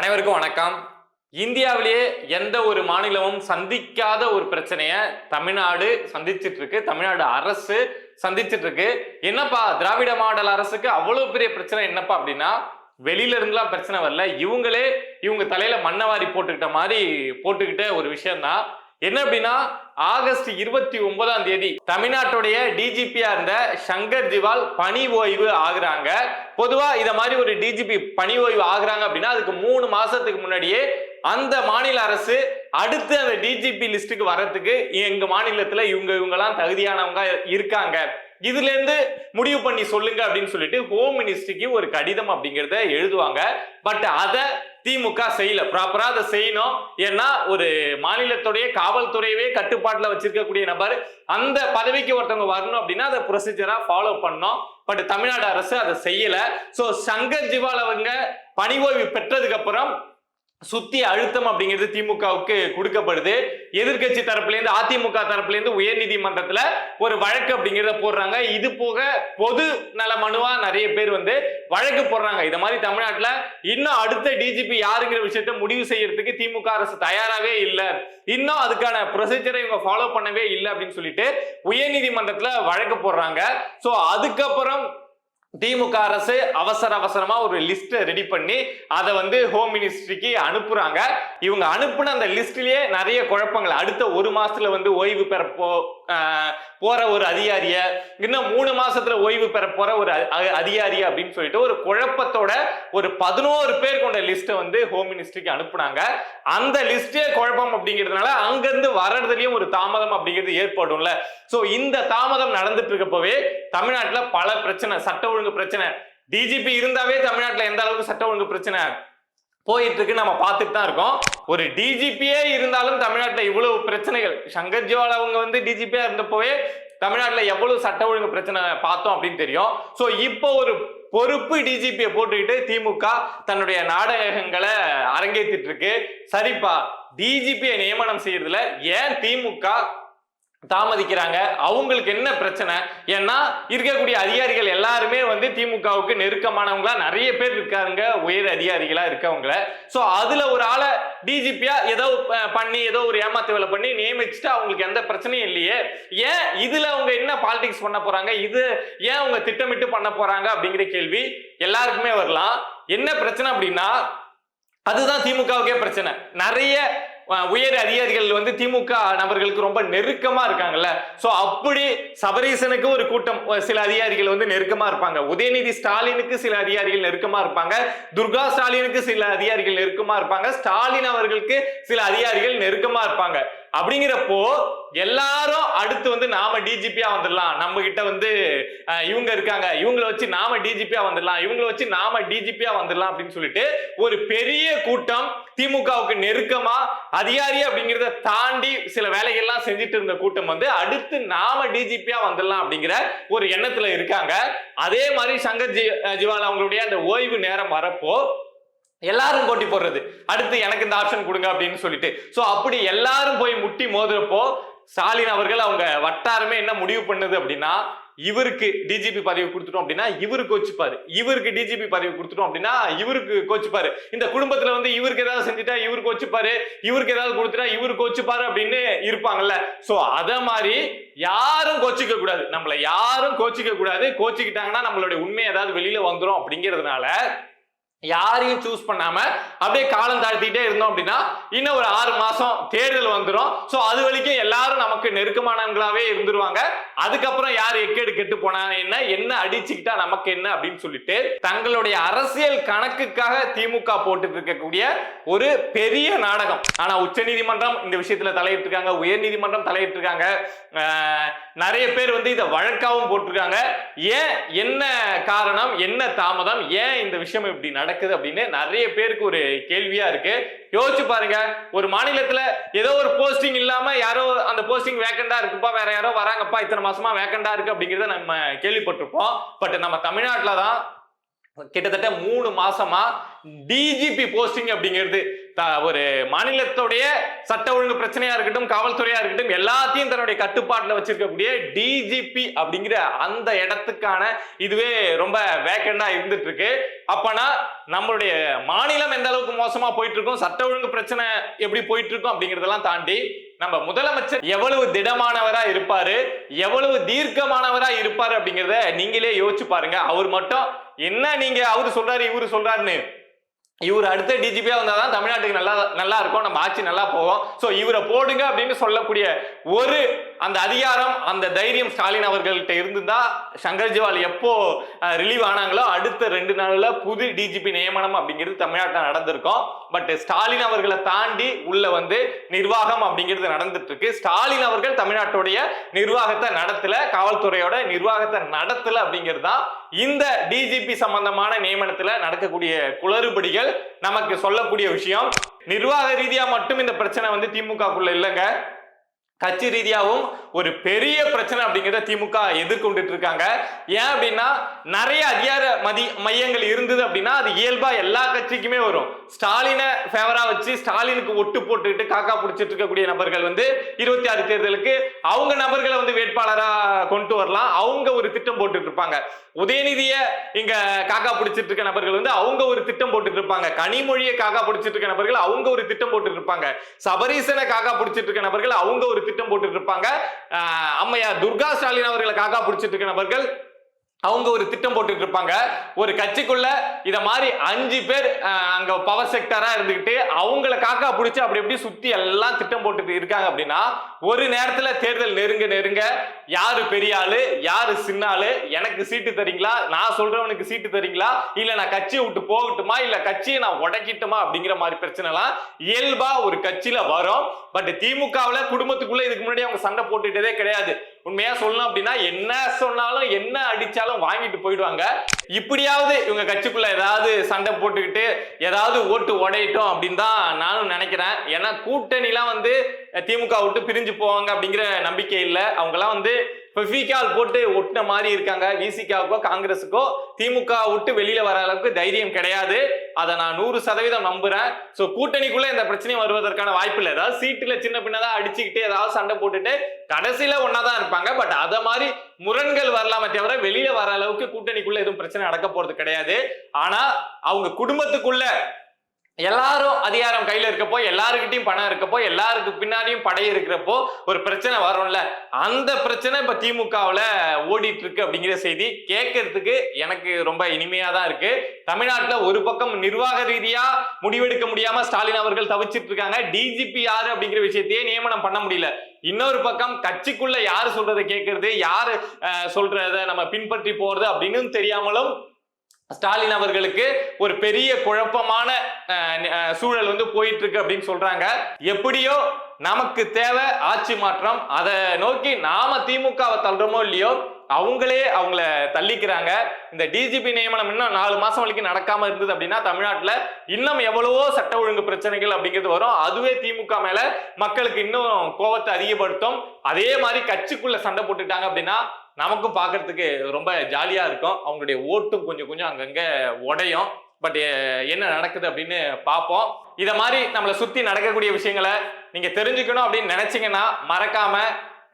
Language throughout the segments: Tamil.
அனைவருக்கும் வணக்கம். இந்தியாவிலேயே எந்த ஒரு மாநிலமும் சந்திக்காத ஒரு பிரச்சனையை தமிழ்நாடு சந்திச்சுட்டு இருக்கு தமிழ்நாடு அரசு சந்திச்சுட்டு இருக்கு என்னப்பா திராவிட மாடல் அரசுக்கு அவ்வளவு பெரிய பிரச்சனை என்னப்பா அப்படின்னா வெளியில இருந்துலாம் பிரச்சனை வரல. இவங்களே இவங்க தலையில மண்ணவாரி போட்டுக்கிட்ட மாதிரி போட்டுக்கிட்ட ஒரு விஷயம்தான். என்ன அப்படின்னா ஆகஸ்ட் இருபத்தி ஒன்பதாம் தேதி தமிழ்நாட்டுடைய டிஜிபியா இருந்த சங்கர் ஜிவால் பணி ஓய்வு ஆகுறாங்க. பொதுவா இத மாதிரி ஒரு டிஜிபி பணி ஓய்வு ஆகுறாங்க அப்படின்னா அதுக்கு மூணு மாசத்துக்கு முன்னாடியே அந்த மாநில அரசு அடுத்து அந்த டிஜிபி லிஸ்ட்டுக்கு வர்றதுக்கு எங்க மாநிலத்துல இவங்க இவங்கெல்லாம் தகுதியானவங்க இருக்காங்க. இதுல இருந்து முடிவு பண்ணி சொல்லுங்க அப்படின்னு சொல்லிட்டு ஹோம் மினிஸ்ட்ரிக்கு ஒரு கடிதம் அப்படிங்கிறத எழுதுவாங்க. பட் அதை திமுக செய்யல. ப்ராப்பரா அதை செய்யணும். ஏன்னா ஒரு மாநிலத்துடைய காவல்துறையவே கட்டுப்பாட்டில் வச்சிருக்கக்கூடிய நபர். அந்த பதவிக்கு ஒருத்தவங்க வரணும் அப்படின்னா அதை ப்ரொசீஜரா ஃபாலோ பண்ணோம் பட் தமிழ்நாடு அரசு அதை செய்யல. சோ சங்கர் ஜிவால் அவங்க பணி ஓய்வு பெற்றதுக்கு அப்புறம் சுத்தி அழுத்தம் அப்படிங்கிறது திமுகவுக்கு கொடுக்கப்படுது. எதிர்க்கட்சி தரப்புல இருந்து அதிமுக தரப்புல இருந்து உயர்நீதிமன்றத்துல ஒரு வழக்கு அப்படிங்கிறத போடுறாங்க. இது போக பொது நல மனுவா நிறைய பேர் வந்து வழக்கு போடுறாங்க. இந்த மாதிரி தமிழ்நாட்டுல இன்னும் அடுத்த டிஜிபி யாருங்கிற விஷயத்த முடிவு செய்யறதுக்கு திமுக அரசு தயாராகவே இல்லை. இன்னும் அதுக்கான ப்ரொசீஜரை இவங்க ஃபாலோ பண்ணவே இல்லை அப்படின்னு சொல்லிட்டு உயர்நீதிமன்றத்துல வழக்கு போடுறாங்க. சோ அதுக்கப்புறம் திமுக அரசு அவசர அவசரமா ஒரு லிஸ்ட் ரெடி பண்ணி அதை வந்து ஹோம் மினிஸ்ட்ரிக்கு அனுப்புறாங்க. இவங்க அனுப்புன அந்த லிஸ்ட்லயே நிறைய குழப்பங்கள். அடுத்த ஒரு மாசத்துல வந்து ஓய்வு பெற போ போற ஒரு அதிகாரிய இன்னும் மூணு மாசத்துல ஓய்வு பெற போற ஒரு அதிகாரி அப்படின்னு சொல்லிட்டு ஒரு குழப்பத்தோட ஒரு பதினோரு பேர் கொண்ட லிஸ்ட்டை வந்து ஹோம் மினிஸ்ட்ரிக்கு அனுப்புனாங்க. அந்த லிஸ்டே குழப்பம் அப்படிங்கிறதுனால அங்கிருந்து வர்றதுலயும் ஒரு தாமதம் அப்படிங்கிறது ஏற்படும்ல. சோ இந்த தாமதம் நடந்துட்டு இருக்கப்பவே தமிழ்நாட்டுல பல பிரச்சனை சட்ட ஒழுங்கு பிரச்சனை. டிஜிபி இருந்தாவே தமிழ்நாட்டில் எந்த அளவுக்கு சட்ட ஒழுங்கு பிரச்சனை போயிட்டு இருக்கு நம்ம பார்த்துட்டு தான் இருக்கோம். ஒரு டிஜிபியே இருந்தாலும் தமிழ்நாட்டில் இவ்வளவு பிரச்சனைகள். சங்கர் ஜிவால் அவங்க வந்து டிஜிபியா இருந்தப்போவே தமிழ்நாட்டுல எவ்வளவு சட்ட ஒழுங்கு பிரச்சனை பார்த்தோம் அப்படின்னு தெரியும். சோ இப்போ ஒரு பொறுப்பு டிஜிபியை போட்டுக்கிட்டு திமுக தன்னுடைய நாடகங்களை அரங்கேற்றிட்டு இருக்கு. சரிப்பா டிஜிபியை நியமனம் செய்யறதுல ஏன் திமுக தாமதிக்கிறாங்க. அவங்களுக்கு என்ன பிரச்சனை? ஏன்னா இருக்கக்கூடிய அதிகாரிகள் எல்லாருமே வந்து திமுகவுக்கு நெருக்கமானவங்களா. நிறைய பேர் இருக்காங்க உயர் அதிகாரிகளா இருக்கவங்கள. ஸோ அதுல ஒரு ஆளை டிஜிபியா ஏதோ பண்ணி ஏதோ ஒரு ஏமாத்து வேலை பண்ணி நியமிச்சுட்டு அவங்களுக்கு எந்த பிரச்சனையும் இல்லையே. ஏன் இதுல அவங்க என்ன பாலிடிக்ஸ் பண்ண போறாங்க? இது ஏன் அவங்க திட்டமிட்டு பண்ண போறாங்க? அப்படிங்கிற கேள்வி எல்லாருக்குமே வரலாம். என்ன பிரச்சனை அப்படின்னா அதுதான் திமுகவுக்கே பிரச்சனை. நிறைய உயர் அதிகாரிகள் வந்து திமுக நபர்களுக்கு ரொம்ப நெருக்கமா இருக்காங்கல்ல. சோ அப்படி சபரீசனுக்கு ஒரு கூட்டம் சில அதிகாரிகள் வந்து நெருக்கமா இருப்பாங்க. உதயநிதி ஸ்டாலினுக்கு சில அதிகாரிகள் நெருக்கமா இருப்பாங்க. துர்கா ஸ்டாலினுக்கு சில அதிகாரிகள் நெருக்கமா இருப்பாங்க. ஸ்டாலின் அவர்களுக்கு சில அதிகாரிகள் நெருக்கமா இருப்பாங்க. அப்படிங்கிறப்போ எல்லாரும் அடுத்து வந்து நாம டிஜிபியா வந்துடலாம். நம்ம கிட்ட வந்து இவங்க இருக்காங்க. இவங்கள வச்சு நாம டிஜிபியா வந்துடலாம். இவங்கள வச்சு நாம டிஜிபியா வந்துடலாம் அப்படின்னு சொல்லிட்டு ஒரு பெரிய கூட்டம் திமுகவுக்கு நெருக்கமா அதிகாரி அப்படிங்கிறத தாண்டி சில வேலைகள்லாம் செஞ்சுட்டு இருந்த கூட்டம் வந்து அடுத்து நாம டிஜிபியா வந்துடலாம் அப்படிங்கிற ஒரு எண்ணத்துல இருக்காங்க. அதே மாதிரி சங்கர் ஜி ஜிவால் அவங்களுடைய அந்த ஓய்வு நேரம் வரப்போ எல்லாரும் போட்டி போடுறது. அடுத்து எனக்கு இந்த ஆப்ஷன் கொடுங்க அப்படின்னு சொல்லிட்டு. ஸோ அப்படி எல்லாரும் போய் முட்டி மோதுறப்போ ஸ்டாலின் அவர்கள் அவங்க வட்டாரமே என்ன முடிவு பண்ணுது அப்படின்னா இவருக்கு டிஜிபி பதவி கொடுத்துட்டோம் அப்படின்னா இவரு கோச்சுப்பாரு. இவருக்கு டிஜிபி பதவி கொடுத்துட்டோம் அப்படின்னா இவருக்கு கோச்சுப்பாரு. இந்த குடும்பத்துல வந்து இவருக்கு ஏதாவது செஞ்சுட்டா இவரு கோச்சுப்பாரு. இவருக்கு ஏதாவது கொடுத்துட்டா இவரு கோச்சுப்பாரு அப்படின்னு இருப்பாங்கல்ல. சோ அத மாதிரி யாரும் கோச்சிக்க கூடாது. நம்மள யாரும் கோச்சிக்க கூடாது. கோச்சிக்கிட்டாங்கன்னா நம்மளுடைய உண்மை ஏதாவது வெளியில வந்துரும் அப்படிங்கிறதுனால யாரையும் சூஸ் பண்ணாம அப்படியே காலம் தாழ்த்திட்டே இருந்தோம் அப்படின்னா இன்னும் ஒரு ஆறு மாசம் தேர்தல் வந்துடும் சோ அது வரைக்கும் எல்லாரும் நமக்கு நெருக்கமானவங்களாவே இருந்துருவாங்க. அதுக்கப்புறம் யார் எக்கேடு கெட்டு போனா என்ன என்ன அடிச்சுக்கிட்டா நமக்கு என்ன அப்படின்னு சொல்லிட்டு தங்களுடைய அரசியல் கணக்குக்காக திமுக போட்டு இருக்கக்கூடிய ஒரு பெரிய நாடகம். ஆனா உச்சநீதிமன்றம் இந்த விஷயத்துல தலையிட்டு இருக்காங்க உயர் நீதிமன்றம் தலையிட்டு இருக்காங்க நிறைய பேர் வந்து இதை வழக்காவும் போட்டிருக்காங்க. ஏன் என்ன காரணம் என்ன தாமதம் ஏன் இந்த விஷயம் இப்படி நடக்குது அப்படின்னு நிறைய பேருக்கு ஒரு கேள்வியா இருக்கு. யோசிச்சு பாருங்க. ஒரு மாநிலத்துல ஏதோ ஒரு போஸ்டிங் இல்லாம யாரோ அந்த போஸ்டிங் வேக்கண்டா இருக்குப்பா வேற யாரோ வராங்கப்பா இத்தனை மாசமா வேக்கண்டா இருக்கு அப்படிங்கறத நம்ம கேள்விப்பட்டிருப்போம். பட் நம்ம தமிழ்நாட்டில் தான் கிட்டத்தட்ட மூணு மாசமா டிஜிபி போஸ்டிங் அப்படிங்கிறது ஒரு மாநிலத்துடைய சட்ட ஒழுங்கு பிரச்சனையா இருக்கட்டும் காவல்துறையா இருக்கட்டும் எல்லாத்தையும் தன்னுடைய கட்டுப்பாட்டில் வச்சிருக்கக்கூடிய டிஜிபி அப்படிங்கிற அந்த இடத்துக்கான இதுவே ரொம்ப வேக்கண்டா இருந்துட்டு இருக்கு அப்பனா நம்மளுடைய மாநிலம் எந்த அளவுக்கு மோசமா போயிட்டு இருக்கும் சட்ட ஒழுங்கு பிரச்சனை எப்படி போயிட்டு இருக்கும் அப்படிங்கறதெல்லாம் தாண்டி நம்ம முதலமைச்சர் எவ்வளவு திடமானவரா இருப்பாரு எவ்வளவு தீர்க்கமானவரா இருப்பாரு அப்படிங்கறத நீங்களே யோசிச்சு பாருங்க. அவர் மட்டும் என்ன நீங்க அவரு சொல்றாரு இவரு சொல்றாருன்னு இவர் அடுத்த டிஜிபியா வந்தாதான் தமிழ்நாட்டுக்கு நல்லா நல்லா இருக்கும். நம்ம ஆட்சி நல்லா போகும். ஸோ இவரை போடுங்க அப்படின்னு சொல்லக்கூடிய ஒரு அந்த அதிகாரம் அந்த தைரியம் ஸ்டாலின் அவர்கள்ட்ட இருந்துதா சங்கர் ஜிவால் எப்போ ரிலீவ் ஆனாங்களோ அடுத்த ரெண்டு நாள்ல புது டிஜிபி நியமனம் அப்படிங்கிறது தமிழ்நாட்டில் நடந்திருக்கும். பட் ஸ்டாலின் அவர்களை தாண்டி உள்ள வந்து நிர்வாகம் அப்படிங்கிறது நடந்துட்டு இருக்கு ஸ்டாலின் அவர்கள் தமிழ்நாட்டுடைய நிர்வாகத்தை நடத்தல காவல்துறையோட நிர்வாகத்தை நடத்தல அப்படிங்கிறது தான் இந்த டிஜிபி சம்பந்தமான நியமனத்துல நடக்கக்கூடிய குளறுபடிகள் நமக்கு சொல்லக்கூடிய விஷயம். நிர்வாக ரீதியா மட்டும் இந்த பிரச்சனை வந்து திமுகக்குள்ள இல்லைங்க. கட்சி ரீதியாகவும் ஒரு பெரிய பிரச்சனை அப்படிங்கிறத திமுக எதிர்கொண்டுட்டு இருக்காங்க. ஏன் அப்படின்னா நிறைய அதிகார மதி மையங்கள் இருந்தது அப்படின்னா அது இயல்பா எல்லா கட்சிக்குமே வரும். ஸ்டாலினை ஃபேவரா வச்சு ஸ்டாலினுக்கு ஒட்டு போட்டுக்கிட்டு காக்கா பிடிச்சிட்டு இருக்கக்கூடிய நபர்கள் வந்து இருபத்தி ஆறு தேர்தலுக்கு அவங்க நபர்களை வந்து வேட்பாளரா கொண்டு வரலாம். அவங்க ஒரு திட்டம் போட்டுட்டு இருப்பாங்க. உதயநிதிய இங்க காக்கா பிடிச்சிட்டு இருக்க நபர்கள் வந்து அவங்க ஒரு திட்டம் போட்டுட்டு இருப்பாங்க. கனிமொழியை காக்கா பிடிச்சிட்டு இருக்க நபர்கள் அவங்க ஒரு திட்டம் போட்டுட்டு இருப்பாங்க. சபரீசனை காக்கா பிடிச்சிட்டு இருக்க நபர்கள் அவங்க ஒரு திட்டம் போட்டுட்டு இருப்பாங்க. அம்மையார் துர்கா ஸ்டாலின் அவர்களை காக்கா பிடிச்சிட்டு இருக்க நபர்கள் அவங்க ஒரு திட்டம் போட்டுட்டு இருப்பாங்க ஒரு கட்சிக்குள்ள இத மாதிரி அஞ்சு பேர் அங்க பவர் செக்டரா இருந்துகிட்டு அவங்கள காக்கா பிடிச்சி அப்படி எப்படி சுத்தி எல்லாம் திட்டம் போட்டுட்டு இருக்காங்க அப்படின்னா ஒரு நேரத்துல தேர்தல் நெருங்க நெருங்க யாரு பெரிய ஆளு யாரு சின்ன ஆளு எனக்கு சீட்டு தரீங்களா? நான் சொல்றவனுக்கு சீட்டு தரீங்களா? இல்ல நான் கட்சியை விட்டு போகட்டுமா? இல்ல கட்சியை நான் உடைக்கிட்டுமா? அப்படிங்கிற மாதிரி பிரச்சனை எல்லாம் இயல்பா ஒரு கட்சியில வரும். பட் திமுகவுல குடும்பத்துக்குள்ள இதுக்கு முன்னாடி அவங்க சண்டை போட்டுட்டதே கிடையாது. உண்மையா சொல்லணும் அப்படின்னா என்ன சொன்னாலும் என்ன அடிச்சாலும் வாங்கிட்டு போயிடுவாங்க. இப்படியாவது இவங்க கட்சிக்குள்ள ஏதாவது சண்டை போட்டுக்கிட்டு ஏதாவது ஓட்டு உடையட்டும் அப்படின்னு தான் நானும் நினைக்கிறேன். ஏன்னா கூட்டணிலாம் வந்து திமுக விட்டு பிரிஞ்சு போவாங்க அப்படிங்கிற நம்பிக்கை இல்லை. அவங்கெல்லாம் வந்து ஃபெவிகால் போட்டு ஒட்டின மாதிரி இருக்காங்க. விசிகாவுக்கோ காங்கிரஸுக்கோ திமுக விட்டு வெளியில வர அளவுக்கு தைரியம் கிடையாது. அதை நான் நூறு சதவீதம் நம்புறேன். சோ கூட்டணிக்குள்ள இந்த பிரச்சனையும் வருவதற்கான வாய்ப்பு இல்லை. ஏதாவது சீட்டுல சின்ன பின்னதா அடிச்சுக்கிட்டு ஏதாவது சண்டை போட்டுட்டு கடைசியில ஒன்னாதான் இருப்பாங்க. பட் அத மாதிரி முரண்கள் வரலாமே தவிர வெளியில வர அளவுக்கு கூட்டணிக்குள்ள எதுவும் பிரச்சனை நடக்க போறது கிடையாது. ஆனா அவங்க குடும்பத்துக்குள்ள எல்லாரும் அதிகாரம் கையில இருக்கப்போ எல்லாருக்கிட்டையும் பணம் இருக்கப்போ எல்லாருக்கு பின்னாடியும் படை இருக்கிறப்போ ஒரு பிரச்சனை வரும்ல. அந்த பிரச்சனை இப்ப திமுகவுல ஓடிட்டு இருக்கு அப்படிங்கிற செய்தி கேட்கறதுக்கு எனக்கு ரொம்ப இனிமையா தான் இருக்கு. தமிழ்நாட்டுல ஒரு பக்கம் நிர்வாக ரீதியா முடிவெடுக்க முடியாம ஸ்டாலின் அவர்கள் தவிச்சிட்டு இருக்காங்க. டிஜிபி யாரு அப்படிங்கிற விஷயத்தையே நியமனம் பண்ண முடியல. இன்னொரு பக்கம் கட்சிக்குள்ள யாரு சொல்றதை கேட்கறது யாரு அஹ், சொல்றத நம்ம பின்பற்றி போறது அப்படின்னு தெரியாமலும் ஸ்டாலின் அவர்களுக்கு ஒரு பெரிய குழப்பமான சூழல் வந்து போயிட்டு இருக்கு அப்படின்னு சொல்றாங்க. எப்படியோ நமக்கு தேவை ஆட்சி மாற்றம். அதை நோக்கி நாம திமுகவை தள்ளுறோமோ இல்லையோ அவங்களே அவங்கள தள்ளிக்கிறாங்க. இந்த டிஜிபி நியமனம் இன்னும் நாலு மாசம் வரைக்கும் நடக்காம இருந்தது அப்படின்னா தமிழ்நாட்டில் இன்னும் எவ்வளவோ சட்ட ஒழுங்கு பிரச்சனைகள் அப்படிங்கிறது வரும். அதுவே திமுக மேல மக்களுக்கு இன்னும் கோவத்தை அதிகப்படுத்தும். அதே மாதிரி கட்சிக்குள்ள சண்டை போட்டுட்டாங்க அப்படின்னா நமக்கும் பார்க்கறதுக்கு ரொம்ப ஜாலியா இருக்கும். அவங்களுடைய ஓட்டும் கொஞ்சம் கொஞ்சம் அங்கங்கே உடையும். பட் என்ன நடக்குது அப்படின்னு பார்ப்போம் இதை மாதிரி நம்மளை சுற்றி நடக்கக்கூடிய விஷயங்களை நீங்கள் தெரிஞ்சுக்கணும் அப்படின்னு நினச்சிங்கன்னா மறக்காம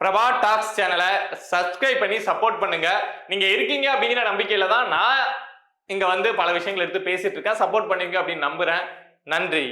பிரபா டாக்ஸ் சேனலை சப்ஸ்கிரைப் பண்ணி சப்போர்ட் பண்ணுங்க. நீங்கள் இருக்கீங்க அப்படிங்கிற நம்பிக்கையில் தான் நான் இங்கே வந்து பல விஷயங்கள் எடுத்து பேசிகிட்டு இருக்கேன். சப்போர்ட் பண்ணுங்க அப்படின்னு நம்புகிறேன் நன்றி.